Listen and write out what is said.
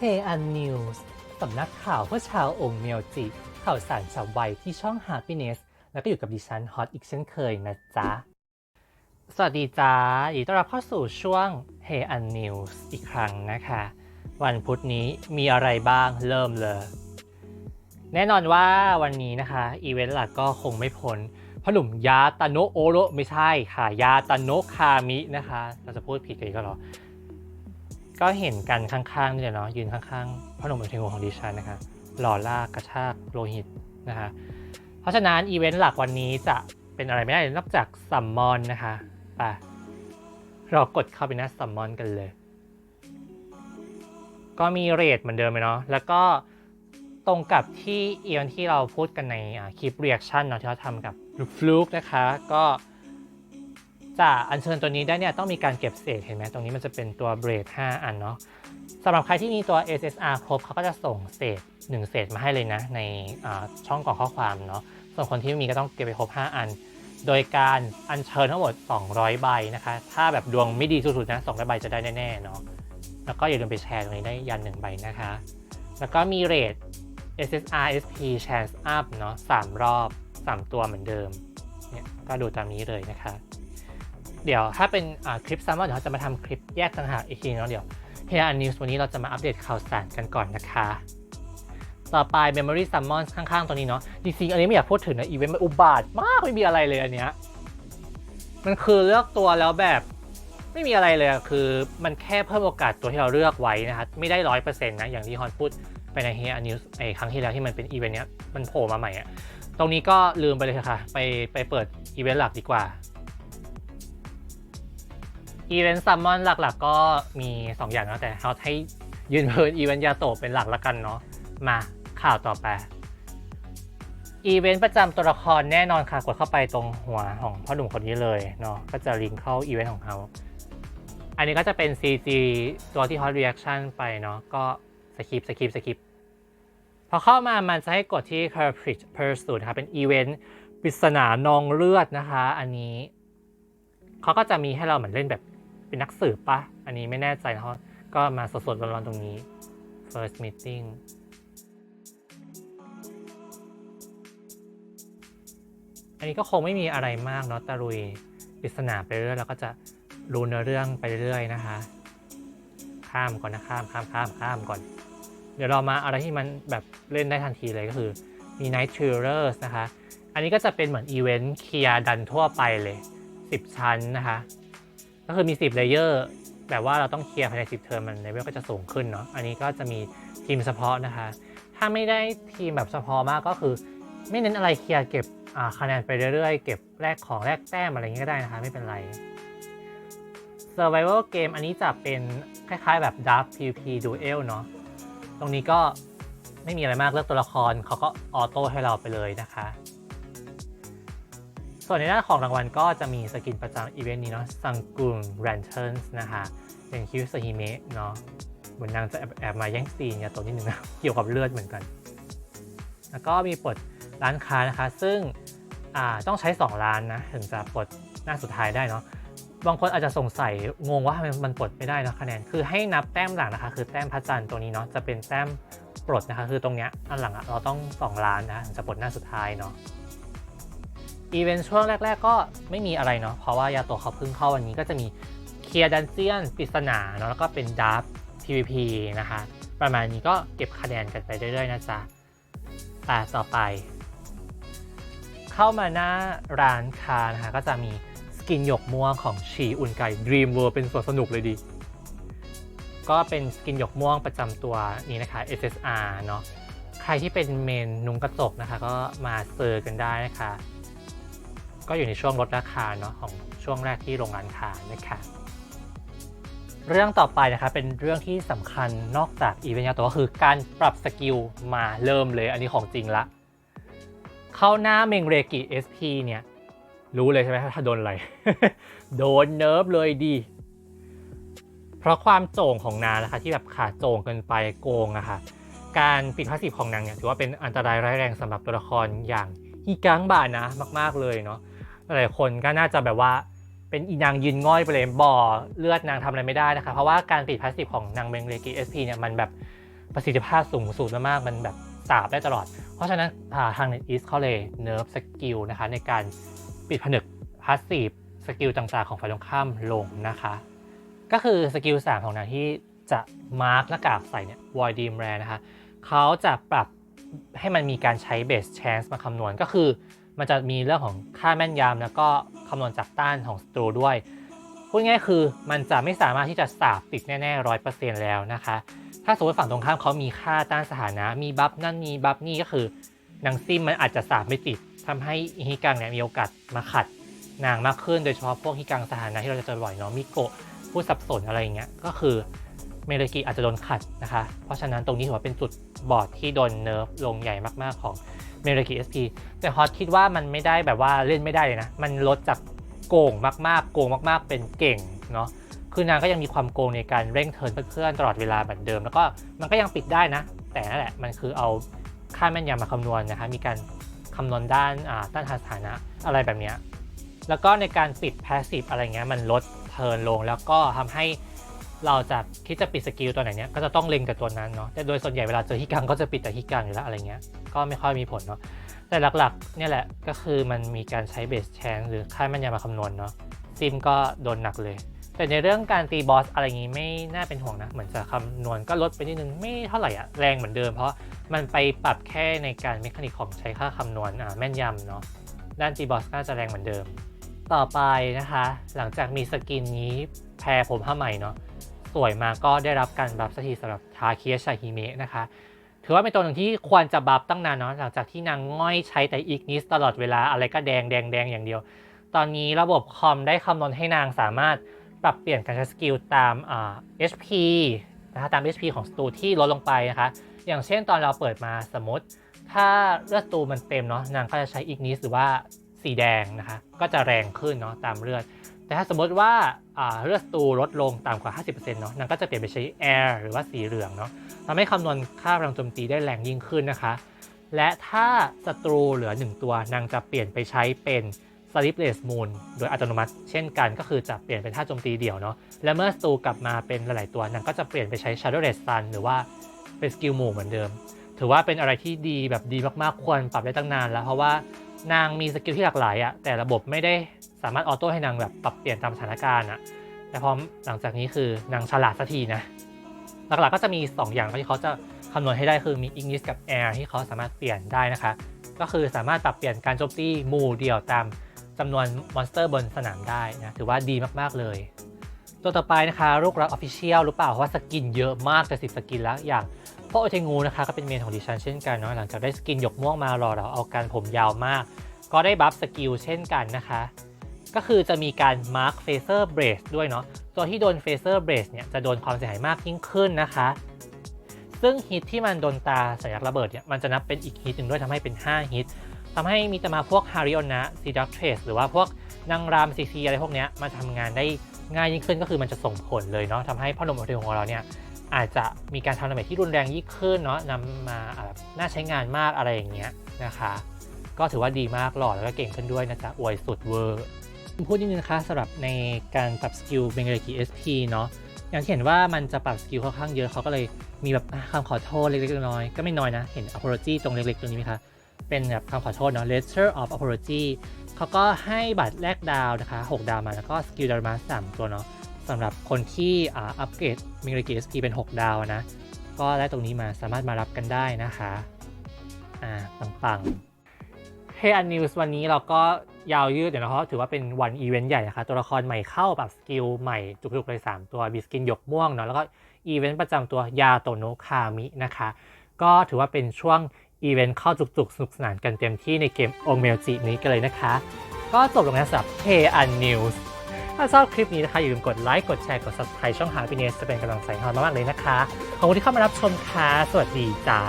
เฮอันนิวส์สำนักข่าวเพื่อชาวองค์เมียวจิ ข่าวสารฉับไวที่ช่อง Happiness แล้วก็อยู่กับดิฉันฮอตอีกเช่นเคยนะจ๊ะ สวัสดีจ้ายินดีต้อนรับเข้าสู่ช่วง Hey Un News อีกครั้งนะคะ วันพุธนี้มีอะไรบ้างเริ่มเลย แน่นอนว่าวันนี้นะคะ อีเวนต์หลักก็คงไม่พ้นพหนุ่มยาตาโนโอโรไม่ใช่ค่ะ ยาตาโนคามินะคะ เราจะพูดผิดกันอีก็หรอ ก็เห็นกันข้างๆนี่แหละเนาะยืนข้างๆพ่อหนุ่มเป็นเทงของดิฉันนะคะหล่อล่ากระชากโลหิตนะคะเพราะฉะนั้นอีเวนต์หลักวันนี้จะเป็นอะไรไม่ได้นอกจากซัมมอนนะคะไปเรากดเข้าไปหน้าซัมมอนกันเลย ก็มีเรทเหมือนเดิมเลยเนาะแล้วก็ตรงกับที่อีเวนที่เราพูดกันในคลิปเรีแอคชั่นเนาะที่เราทำกับฟลุกนะคะ ก็ จะอัญเชิญตัวนี้ได้เนี่ยต้องมีการเก็บเศษเห็นไหมตรงนี้มันจะเป็นตัวเบรด5อันเนาะสำหรับใครที่มีตัว SSR ครบเขาก็จะส่งเศษ 1 เศษมาให้เลยนะ ในช่องกรอกข้อความเนาะส่วนคนที่ไม่มีก็ต้องเก็บไปครบ 5 อัน โดยการอัญเชิญทั้งหมด 200 ใบนะคะ ถ้าแบบดวงไม่ดีสุดๆนะ200ใบจะได้แน่ๆเนาะแล้วก็อย่าลืมไปแชร์ตรงนี้ได้ยัน1ใบนะคะ แล้วก็มีเรท SSR SP Chance Up เนาะ3รอบ 3 ตัวเหมือนเดิมเนี่ยก็ดูตามนี้เลยนะคะ เดี๋ยวถ้าเป็นคลิปซ้ำว่าเดี๋ยวเราจะมาทำคลิปแยกต่างหากอีกทีเนาะเดี๋ยวเฮียอันนิวส์วันนี้เราจะมาอัปเดตข่าวสารกันก่อนนะคะ ต่อไป Memory Summon ข้างๆ ตัวนี้เนาะจริงๆ อันนี้ไม่อยากพูดถึงนะอีเวนต์มันอุบาทมากไม่มีอะไรเลยอันเนี้ยมันคือเลือกตัวแล้วแบบไม่มีอะไรเลยคือมันแค่เพิ่มโอกาสตัวที่เราเลือกไว้นะคะไม่ได้ร้อยเปอร์เซ็นต์นะอย่างที่ฮอนพูดไปในเฮียอันนิวส์ไอครั้งที่แล้วที่มันเป็นอีเวนต์เนี้ยมันโผล่มาใหม่อะตรงนี้ก็ลืมไปเลยค่ะ ไปไปเปิดอีเวนต์หลักดีกว่า อีเวนต์ซัมมอนหลักๆ ก็มี 2 อย่างนะแต่เขาให้ยืนเพินอีเวนต์ยาโตเป็นหลักแล้วกันเนาะมาข่าวต่อไปอีเวนต์ประจำตัวละครแน่นอนค่ะกดเข้าไปตรงหัวของพ่อหนุ่มคนนี้เลยเนาะก็จะลิงก์เข้าอีเวนต์ของเขา อันนี้ก็จะเป็น CG ตัวที่ Hot Reaction ไปเนาะก็สคิปสคิปสคิปพอเข้ามามันจะให้กดที่ c a r p r i d g e Pursuit นะคะเป็นอีเวนต์ปริศนานองเลือดนะคะ อันนี้เขาก็จะมีให้เราเหมือนเล่นแบบ เป็นนักสืบปะ อันนี้ไม่แน่ใจนะเพราะก็มาสดๆร้อนๆตรงนี้ first meeting อันนี้ก็คงไม่มีอะไรมากเนาะตะลุยปริศนาไปเรื่อยแล้วก็จะรู้เนื้อเรื่องไปเรื่อยๆนะคะ ข้ามก่อนนะข้ามข้ามข้ามข้ามก่อน เดี๋ยวเรามาอะไรที่มันแบบเล่นได้ทันทีเลยก็คือมี Night Thrillers นะคะ อันนี้ก็จะเป็นเหมือนอีเวนต์เคลียร์ดันทั่วไปเลย 10 ชั้นนะคะ ก็คือมี 10เลเยอร์แบบว่าเราต้องเคลียร์ภายใน 10 เทอมมันเลเวลก็จะสูงขึ้นเนาะอันนี้ก็จะมีทีมเฉพาะนะคะ ถ้าไม่ได้ทีมแบบเฉพาะมากก็คือ ไม่เน้นอะไรเคลียร์เก็บคะแนนไปเรื่อยๆ เก็บแลกของแลกแต้มอะไรเงี้ยก็ได้นะคะ ไม่เป็นไร Survival Game อันนี้จะเป็นคล้ายๆแบบ Dark PvP Duel เนาะตรงนี้ก็ไม่มีอะไรมากเลือกตัวละครเขาก็ออโต้ให้เราไปเลยนะคะ ส่วนในด้านของรางวัลก็จะมีสกินประจำอีเวนต์นี้เนาะซังกุมแรนเทิร์นส์นะคะเป็นคิวสฮิเมะเนาะเหมือนนางจะแอบแอบมาแย่งซีนเนี่ยตัวนิดนึงนะเกี่ยวกับเลือดเหมือนกัน แล้วก็มีปลดร้านค้านะคะ ซึ่งต้องใช้2ล้านนะ ถึงจะปลดหน้าสุดท้ายได้เนาะบางคนอาจจะสงสัยงงว่าทำไมมันปลดไม่ได้นะคะแนนคือให้นับแต้มหลังนะคะ คือแต้มพระจันทร์ตัวนี้เนาะจะเป็นแต้มปลดนะคะ คือตรงเนี้ยอันหลังอะเราต้อง 2 ล้านนะถึงจะปลดหน้าสุดท้ายเนาะ อีเวนต์ช่วงแรก ๆ ก็ไม่มีอะไรเนาะเพราะว่ายาโตะเขาเพิ่งเข้าวันนี้ก็จะมีเคลียร์ดันเจียนปริศนาเนาะแล้วก็เป็นดาร์ฟ PVP นะคะ ประมาณนี้ก็เก็บคะแนนกันไปเรื่อย ๆ นะจ๊ะต่ต่อไป เข้ามาหน้าร้านค้านะคะก็จะมีสกินหยกม่วงของชีอุ่นไก่ Dream World เป็นส่วนสนุกเลยดี ก็เป็นสกินหยกม่วงประจำตัวนี้นะคะ SSR เนาะใครที่เป็นเมนนุ้งกระจกนะคะ ก็มาเซอร์กันได้นะคะ ก็อยู่ในช่วงลดราคาเนาะของช่วงแรกที่โรงร้านค้านะคะเรื่องต่อไปนะคะเป็นเรื่องที่สำคัญนอกจากอีเวนต์ยาตัวก็คือการปรับสกิลมาเริ่มเลยอันนี้ของจริงละ เข้าหน้าเมงเรกิ SP เนี่ย รู้เลยใช่ไหมถ้าโดนอะไร โดนเนิร์ฟเลยดี เพราะความโจ่งของนางนะคะที่แบบขาดโจ่งเกินไปโกงอะค่ะการปิดพาสซีฟของนางเนี่ยถือว่าเป็นอันตรายร้ายแรงสำหรับตัวละครอย่างฮีกังบานะมาก ๆเลยเนาะ หลายคนก็น่าจะแบบว่าเป็นอีนางยืนง่อยไปเลยบ่อเลือดนางทำอะไรไม่ได้นะคะเพราะว่าการปิดพลาสซีฟของนางเมงเรกิเอสพีเนี่ยมันแบบประสิทธิภาพสูงสุดมากๆมันแบบสาบได้ตลอด เพราะฉะนั้นาทาง NetEase เขาเลยเนิร์ฟสกิลนะคะในการปิดผนึกพาสซีฟสกิลต่างๆของฝ่ายตรงข้ามลงนะคะ ก็คือสกิล3ของนางที่จะมาร์กหน้ากากใส่เนี่ย Void Dream Rare นะคะเขาจะปรับให้มันมีการใช้ Base Chance มาคำนวณก็คือ มันจะมีเรื่องของค่าแม่นยำแล้วก็คำนวณจากต้านของสตรูด้วย พูดง่ายๆคือมันจะไม่สามารถที่จะสาบติดแน่ๆร้อยเปอร์เซ็นต์แล้วนะคะ ถ้าสมมติฝั่งตรงข้ามเขามีค่าต้านสถานะ มีบัฟนั่นมีบัฟนี่ก็คือนางซิมมันอาจจะสาบไม่ติดทำให้ฮิกังเนี่ยมีโอกาสมาขัดนางมากขึ้นโดยเฉพาะพวกฮิกังสถานะที่เราจะเจอบ่อยเนาะมิโกะผู้สับสนอะไรอย่างเงี้ยก็คือเมเลกิอาจจะโดนขัดนะคะ เพราะฉะนั้นตรงนี้ถือว่าเป็นจุดบอดที่โดนเนิร์ฟลงใหญ่มากๆของ เมเลกิ SP แต่ฮอตคิดว่ามันไม่ได้แบบว่าเล่นไม่ได้เลยนะ มันลดจากโกงมากๆ โกงมากๆ เป็นเก่งเนาะ คือนางก็ยังมีความโกงในการเร่งเทินเพื่อนๆตลอดเวลาเหมือนเดิม แล้วก็มันก็ยังปิดได้นะ แต่นั่นแหละ มันคือเอาค่าแม่นยำมาคำนวณนะคะ มีการคำนวณด้านอ่าต้านทานสถานะอะไรแบบนี้ แล้วก็ในการปิดแพสซีฟอะไรเงี้ยมันลดเทินลงแล้วก็ทำให้ เราจะคิดจะปิดสกิลตัวไหนเนี้ยก็จะต้องเล็งแต่ตัวนั้นเนาะแต่โดยส่วนใหญ่เวลาเจอฮิกังก็จะปิดแต่ฮิกังอยู่แล้วอะไรเงี้ยก็ไม่ค่อยมีผลเนาะแต่หลักๆ เนี่ยแหละก็คือมันมีการใช้เบสแชนหรือค่าแม่นยำมาคำนวณเนาะซิมก็โดนหนักเลย แต่ในเรื่องการตีบอสอะไรงี้ไม่น่าเป็นห่วงนะ เหมือนจะคำนวณก็ลดไปนิดนึงไม่เท่าไหร่อะแรงเหมือนเดิมเพราะมันไปปรับแค่ในการเมคานิกของใช้ค่าคำนวณอ่าแม่นยำเนาะด้านตีบอสน่าจะแรงเหมือนเดิม ต่อไปนะคะ หลังจากมีสกินนี้แพรผมผ้าใหม่เนาะ สวยมาก็ได้รับการบัฟสักทีสำหรับทาเคียชาฮิเมะนะคะ ถือว่าเป็นตัวหนึ่งที่ควรจะบัฟตั้งนานเนาะหลังจากที่นางง่อยใช้แต่อีกนิสตลอดเวลาอะไรก็แดงแดงแดงอย่างเดียว ตอนนี้ระบบคอมได้คำนวณให้นางสามารถปรับเปลี่ยนการใช้สกิลตามอ่า HP นะคะตาม HP ของสตูที่ลดลงไปนะคะ อย่างเช่นตอนเราเปิดมาสมมติ ถ้าเลือดสตูมันเต็มเนาะนางก็จะใช้อีกนิสหรือว่าสีแดงนะคะ ก็จะแรงขึ้นเนาะตามเลือด แต่ถ้าสมมติว่าเลือดสตูลดลงต่ำกว่า 50%เนาะนางก็จะเปลี่ยนไปใช้แอร์หรือว่าสีเหลืองเนาะทำให้คำนวณค่าพลังโจมตีได้แรงยิ่งขึ้นนะคะ และถ้าศัตรูเหลือ 1 ตัวนางจะเปลี่ยนไปใช้เป็น s l e e p l e s s Moon โดยอัตโนมัติ เช่นกันก็คือจะเปลี่ยนเป็นท่าโจมตีเดี่ยวเนาะและเมื่อสตูกลับมาเป็นหลายๆตัวนางก็จะเปลี่ยนไปใช้ Shadowless Sun หรือว่าเป็นสกิลหมู่เหมือนเดิม ถือว่าเป็นอะไรที่ดีแบบดีมากๆควรปรับได้ตั้งนานแล้วเพราะว่า นางมีสกิลที่หลากหลายอะแต่ระบบไม่ได้สามารถออโต้ให้นางแบบปรับเปลี่ยนตามสถานการณ์อะแต่พอหลังจากนี้คือนางฉลาดสักทีนะหลักๆก็จะมี 2 อย่างที่เขาจะคำนวณให้ได้คือมี Ignis กับ Air ที่เขาสามารถเปลี่ยนได้นะคะ ก็คือสามารถปรับเปลี่ยนการโจมตีหมู่เดียวตามจำนวนมอนสเตอร์บนสนามได้นะถือว่าดีมากๆเลย ตัวต่อไปนะคะลูกรักออฟฟิเชียลรือเปล่าเพราะว่าสกินเยอะมากจะสิบสกินแล้วอย่าง พ่อโอเทงูนะคะก็เป็นเมนของดิฉันเช่นกันเนาะหลังจากได้สกินหยกม่วงมารอเราเอาการผมยาวมาก ก็ได้บัฟสกิลเช่นกันนะคะ ก็คือจะมีการ Mark Phaser Brace ด้วยเนาะตัวที่โดน Phaser Brace เนี่ยจะโดนความเสียหายมากยิ่งขึ้นนะคะ ซึ่งฮิตที่มันโดนตาสัญลักษณ์ระเบิดเนี่ยมันจะนับเป็นอีกฮิตหนึ่งด้วยทำให้เป็น 5 ฮิตทำให้มีตมาพวกฮาริโอนะซีดักเทรสหรือว่าพวกนางรามซีซีอะไรพวกเนี้ยมาทำงานได้ง่ายยิ่งขึ้นก็คือมันจะส่งผลเลยเนาะทำให้พ่อหนุ่มโอเทลของเราเนี่ย อาจจะมีการทำดาเมจที่รุนแรงยิ่งขึ้นเนาะนำมาอ่าน่าใช้งานมากอะไรอย่างเงี้ยนะคะ ก็ถือว่าดีมากหล่อแล้วก็เก่งขึ้นด้วยนะจ๊ะอวยสุดเวอร์พูดนิดนึงนะคะสำหรับในการปรับสกิลเบงเกอร์กี SP เนาะอย่างที่เห็นว่ามันจะปรับสกิลค่อนข้างเยอะเขาก็เลยมีแบบคำขอโทษเล็กๆน้อยๆก็ไม่น้อยนะ เห็น apology ตรงเล็กๆตรงนี้ไหมคะเป็นแบบคำขอโทษเนาะ letter of apology เขาก็ให้บัตรแลกดาวนะคะ 6 ดาวมาแล้วก็สกิลดาวมา3ตัวเนาะ สำหรับคนที่อัปเกรดเบงเกอร์กี SP เป็น 6 ดาวนะ ก็ได้ตรงนี้มาสามารถมารับกันได้นะคะ อ่าปังๆเฮอันนิวส์วันนี้เราก็ยาวยืดเดี๋ยวนะเพราะถือว่าเป็นวันอีเวนต์ใหญ่นะคะ ตัวละครใหม่เข้าปรับสกิลใหม่จุกๆเลย 3 ตัวมีสกินหยกม่วงเนาะแล้วก็อีเวนต์ประจำตัวยาโตโนคามินะคะ ก็ถือว่าเป็นช่วงอีเวนต์เข้าจุกๆ สนุกสนานกันเต็มที่ในเกมโอเมลจินี้กันเลยนะคะ ก็จบลงแล้วสำหรับ Hey Un News ถ้าชอบคลิปนี้นะคะอย่าลืมกดไลค์กดแชร์กด subscribe ช่องหาพีเนสจะเป็นกำลังใจให้เรามากๆเลยนะคะ ขอบคุณที่เข้ามารับชมค่ะสวัสดีจ้า